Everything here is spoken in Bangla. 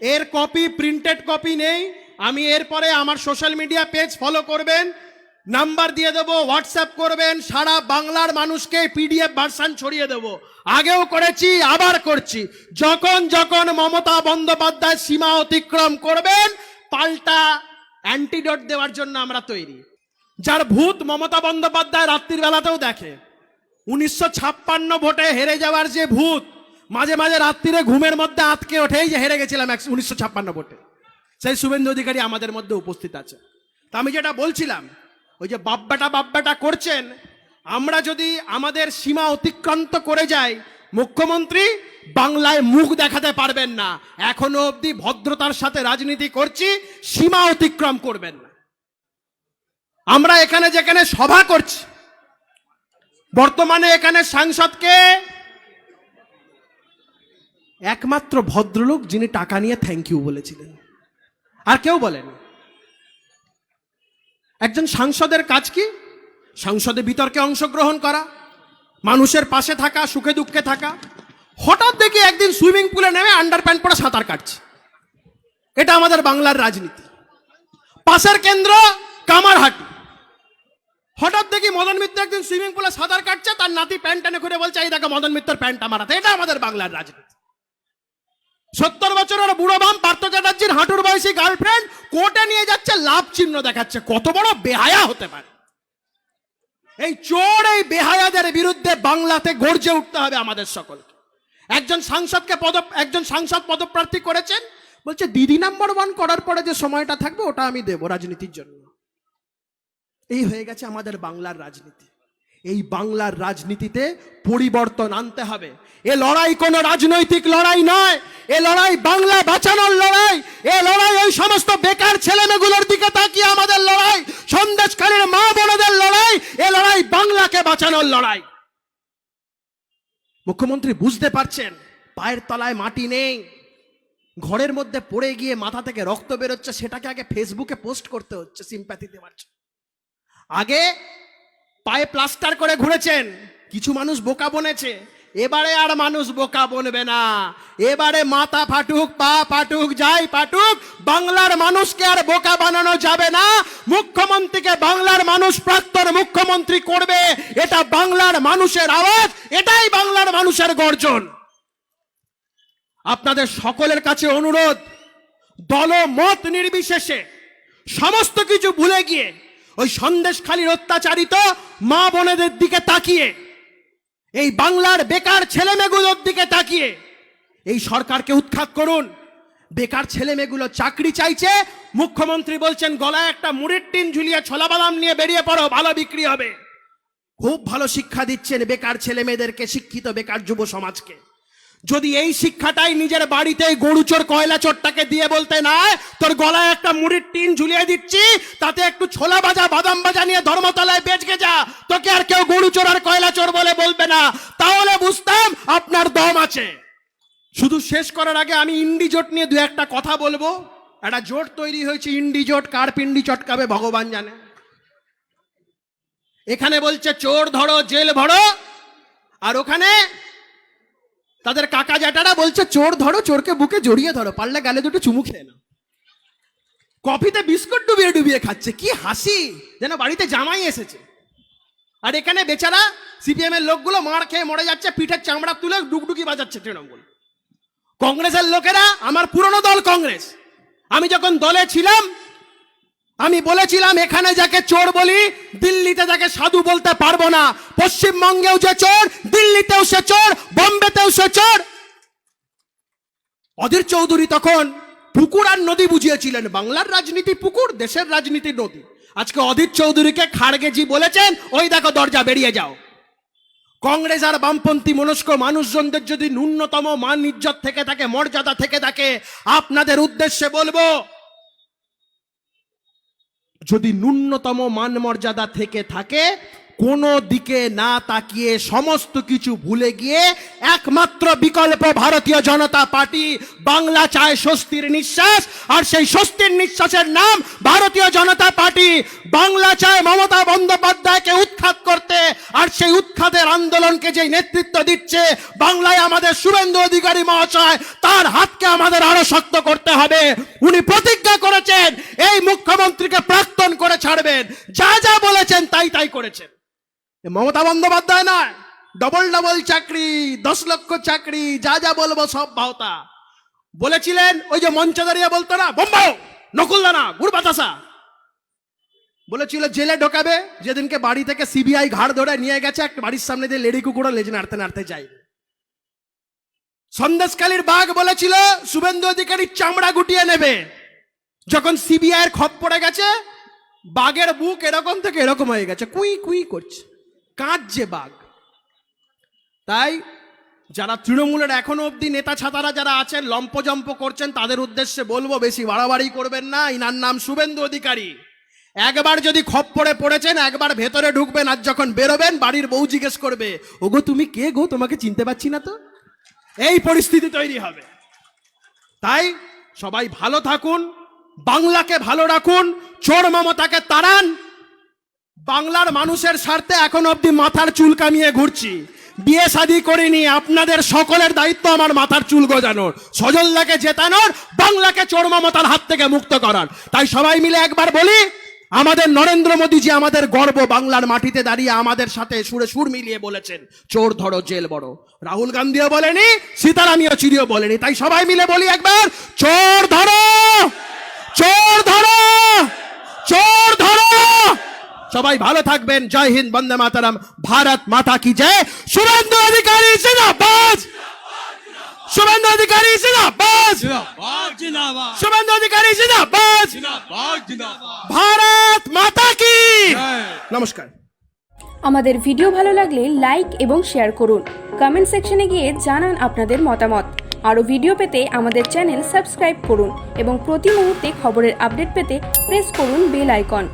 এর কপি প্রিন্টেড কপি নেই। আমি এরপরে আমার সোশ্যাল মিডিয়া পেজ ফলো করবেন নাম্বার দিয়ে দেবো হোয়াটসঅ্যাপ করবেন, সারা বাংলার মানুষকে পিডিএফ ভার্সান ছড়িয়ে দেবো। আগেও করেছি, আবার করছি। যখন যখন মমতা বন্দ্যোপাধ্যায় সীমা অতিক্রম করবেন, পাল্টা অ্যান্টিডোট দেওয়ার জন্য আমরা তৈরি। যার ভূত মমতা বন্দ্যোপাধ্যায় রাত্রির বেলাতেও দেখে। উনিশশো ছাপ্পান্ন ভোটে হেরে যাওয়ার যে ভূত মাঝে মাঝে রাত্রিরে ঘুমের মধ্যে আটকে ওঠেই যে হেরে গেছিলাম এক উনিশশো ছাপ্পান্ন ভোটে। সেই শুভেন্দু অধিকারী আমাদের মধ্যে উপস্থিত আছে। তা আমি যেটা বলছিলাম, ওই যে বাব্বাটা বাব্বাটা করছেন, আমরা যদি আমাদের সীমা অতিক্রান্ত করে যাই, মুখ্যমন্ত্রী বাংলায় মুখ দেখাতে পারবেন না। এখনও অবধি ভদ্রতার সাথে রাজনীতি করছি, সীমা অতিক্রম করবেন না। আমরা এখানে যেখানে সভা করছি, বর্তমানে এখানে সাংসদকে একমাত্র ভদ্রলোক যিনি টাকা নিয়ে থ্যাংক ইউ বলেছিলেন। আর কেউ বলেন। একজন সাংসদের কাজ কি? সংসদে বিতর্কে অংশগ্রহণ করা, মানুষের পাশে থাকা, সুখে দুঃখে থাকা। হঠাৎ দেখি একদিন সুইমিং পুলে নেমে আন্ডার প্যান্ট পরে সাঁতার কাটছে। এটা আমাদের বাংলার রাজনীতি। পাশের কেন্দ্র কামারহাটি। হঠাৎ দেখি মদন মিত্র একদিন সুইমিং পুলে সাঁতার কাটছে, তার নাতি প্যান্ট টেনে ঘুরে বলছে, এই দেখো মদন মিত্র প্যান্ট আমার হাতে এটা আমাদের বাংলার রাজনীতি। সত্তর বছরের বুড়ো বাম পার্থ চ্যাটার্জির হাঁটুর বয়সী গার্লফ্রেন্ড কোর্টে নিয়ে যাচ্ছে, লাভ চিহ্ন দেখাচ্ছে। কত বড় বেহায়া হতে পারে। এই চোর, এই বেহায়াদের বিরুদ্ধে বাংলাতে গর্জে উঠতে হবে আমাদের সকলকে। একজন সাংসদকে পদ, একজন সাংসদ পদপ্রার্থী করেছেন, বলছে, দিদি নাম্বার ওয়ান করার পরে যে সময়টা থাকবে, ওটা আমি দেবো রাজনীতির জন্য। এই হয়ে গেছে আমাদের বাংলার রাজনীতি। এই বাংলার রাজনীতিতে পরিবর্তন আনতে হবে। এ লড়াই কোনো রাজনৈতিক লড়াই নয়। এ লড়াই বাংলা বাঁচানোর লড়াই। এ লড়াই ওই সমস্ত বেকার ছেলেমেয়েগুলোর দিকে তাকিয়ে আমাদের লড়াই। সন্দেশকারীর মা বোনদের লড়াই। এ লড়াই বাংলাকে বাঁচানোর লড়াই। মুখ্যমন্ত্রী বুঝতে পারছেন, পায়ের তলায় মাটি নেই। ঘরের মধ্যে পড়ে গিয়ে মাথা থেকে রক্ত বেরোচ্ছে, সেটাকে আগে ফেসবুকে পোস্ট করতে হচ্ছে সিম্প্যাথি দেওয়ার আগে পায়ে প্লাস্টার করে ঘুরেছেন। কিছু মানুষ বোকা বনেছে। এবারে আর মানুষ বোকা বনবে না। এবারে মাথা ফাটুক, পা ফাটুক, যাই ফাটুক, বাংলার মানুষকে আর বোকা বানানো যাবে না। মুখ্যমন্ত্রীকে বাংলার মানুষ প্রাক্তন মুখ্যমন্ত্রী করবে। এটা বাংলার মানুষের আওয়াজ, এটাই বাংলার মানুষের গর্জন। আপনাদের সকলের কাছে অনুরোধ দল মত নির্বিশেষে, সমস্ত কিছু ভুলে গিয়ে ওই সন্দেশখালীর অত্যাচারিত মা বোনেদের দিকে তাকিয়ে, এই বাংলার বেকার ছেলেমেয়েগুলোর দিকে তাকিয়ে, এই সরকারকে উৎখাত করুন। বেকার ছেলেমেয়েগুলো চাকরি চাইছে, মুখ্যমন্ত্রী বলছেন, গলায় একটা মুড়ির টিন ঝুলিয়ে ছোলা বাদাম নিয়ে বেরিয়ে পড়ো, ভালো বিক্রি হবে। খুব ভালো শিক্ষা দিচ্ছেন বেকার ছেলে মেয়েদেরকে শিক্ষিত বেকার যুব সমাজকে। যদি এই শিক্ষাটাই নিজের বাড়িতে গরু চোর, কয়লা চোরটাকে দিয়ে বলতে না তোর গলায় একটা মুড়ির টিন ঝুলিয়ে দিচ্ছি, তাতে একটু ছোলা ভাজা, বাদাম ভাজা নিয়ে ধর্মতলায় বেচকে যা। তোকে আর কেউ গরু চোর আর কয়লা চোর বলে বলবে না। তাহলে বুঝতাম আপনার দম আছে। শুধু শেষ করার আগে আমি ইন্ডি জোট নিয়ে দু একটা কথা বলব। একটা জোট তৈরি হয়েছে ইন্ডি জোট, কার পিন্ডি চটকাবে ভগবান জানে। এখানে বলছে, চোর ধরো, জেল ভরো। আর ওখানে তাদের কাকা জ্যাঠারা বলছে, চোর ধরো, চোরকে বুকে জড়িয়ে ধরো, পারলে গালে দুটো চুমু খেয়ে নাও। কফিতে বিস্কুট ডুবিয়ে ডুবিয়ে খাচ্ছে, কি হাসি, যেন বাড়িতে জামাই এসেছে। আর এখানে বেচারা সিপিএম এর লোকগুলো মার খেয়ে মরে যাচ্ছে, পিঠের চামড়া তুলে ডুকডুকি বাজাচ্ছে তৃণমূল। কংগ্রেসের লোকেরা, আমার পুরনো দল কংগ্রেস। আমি যখন দলে ছিলাম আমি বলেছিলাম, এখানে যাকে চোর বলি, দিল্লিতে যাকে সাধু বলতে পারব না। পশ্চিমবঙ্গেও যে চোর, দিল্লিতেও সে চোর, বোম্বেতেও সে চোর। অধীর চৌধুরী তখন পুকুর আর নদী বুঝিয়েছিলেন। বাংলার রাজনীতি পুকুর, দেশের রাজনীতি নদী। আজকে অধীর চৌধুরীকে খাড়গেজি বলেছেন, ওই দেখো, দরজা, বেরিয়ে যাও। কংগ্রেস আর বামপন্থী মনস্ক মানুষজনদের যদি ন্যূনতম মান ইজ্জত থেকে থাকে, মর্যাদা থেকে থাকে, আপনাদের উদ্দেশ্যে বলব যদি ন্যূনতম মান মর্যাদা থেকে থাকে, কোনো দিকে না তাকিয়ে সমস্ত কিছু ভুলে গিয়ে একমাত্র বিকল্প ভারতীয় জনতা পার্টি বাংলা চায় স্বস্তির নিঃশ্বাস, আর সেই স্বস্তির নিঃশ্বাসের নাম ভারতীয় জনতা পার্টি বাংলা চায় মমতা বন্দ্যোপাধ্যায়কে উৎখাত আর সেই উৎখাতের আন্দোলনকে যে নেতৃত্ব দিচ্ছে, বাংলায় আমাদের শুভেন্দু অধিকারী মহাশয়, তার হাতকে আমাদের আরও শক্ত করতে হবে। উনি প্রতিজ্ঞা করেছেন, এই মুখ্যমন্ত্রীকে প্রাক্তন করে ছাড়বেন। যা যা বলেছেন, তাই তাই করেছেন। মমতা বন্দ্যোপাধ্যায় নয় ডবল ডবল চাকরি, দশ লক্ষ চাকরি, যা যা বলব সব ভাওতা বলেছিলেন, ওই যে মঞ্চে দাঁড়িয়ে বলতো না, বোম্বাও, নকুলদানা গুড় বাতাসা বলেছিল, জেলে ঢোকাবে। যেদিনকে বাড়ি থেকে সিবিআই ঘাড় ধরে নিয়ে গেছে একটা বাড়ির সামনে দিয়ে লেডি কুকুরও লেজ নাড়তে নাড়তে যায়। সন্দেশকালীর বাঘ বলেছিল, শুভেন্দু অধিকারীর চামড়া গুটিয়ে নেবে। যখন সিবিআই এর খপ পড়ে গেছে, বাঘের বুক এরকম থেকে এরকম হয়ে গেছে। কুই কুই করছে। কাঁদছে বাঘ। তাই যারা তৃণমূলের এখনও অবধি নেতা ছাতারা যারা আছেন, লম্পজম্প করছেন, তাদের উদ্দেশ্যে বলব, বেশি বাড়াবাড়ি করবেন না। ইনার নাম শুভেন্দু অধিকারী। একবার যদি খপ্পরে পড়েছেন, একবার ভেতরে ঢুকবেন আর যখন বেরোবেন, বাড়ির বউ জিজ্ঞেস করবে, ওগো, তুমি কে গো? তোমাকে চিনতে পারছি না তো? এই পরিস্থিতি তৈরি হবে। তাই সবাই ভালো থাকুন, বাংলাকে ভালো রাখুন, চোর মমতাকে তাড়ান। বাংলার মানুষের স্বার্থে এখন অবধি মাথার চুল কামিয়ে ঘুরছি। বিয়ে শাদি করিনি, আপনাদের সকলের দায়িত্ব আমার মাথার চুল গজানোর। সজলদাকে জেতানোর, বাংলাকে চোর মমতার হাত থেকে মুক্ত করার। তাই সবাই মিলে একবার বলি আমাদের নরেন্দ্র মোদীজি আমাদের গর্ব বাংলার মাটিতে দাঁড়িয়ে আমাদের সাথে সুরে সুর মিলিয়ে বলেছেন, চোর ধরো, জেল বড়। রাহুল গান্ধীও বলেনি, সীতারামিও চিরিও বলেনি, তাই সবাই মিলে বলি একবার, চোর ধরো! চোর ধরো! চোর ধরো! সবাই ভালো থাকবেন, জয় হিন্দ, বন্দে মাতারাম, ভারত মাতা কি জয়। শুভেন্দু অধিকারী শুভেন্দু অধিকারী শুভেন্দু অধিকারী ভারত মাতা কি? নমস্কার। আমাদের ভিডিও ভালো লাগলে লাইক এবং শেয়ার করুন। কমেন্ট সেকশনে গিয়ে জানান আপনাদের মতামত। আরও ভিডিও পেতে আমাদের চ্যানেল সাবস্ক্রাইব করুন এবং প্রতি মুহূর্তে খবরের আপডেট পেতে প্রেস করুন বেল আইকন।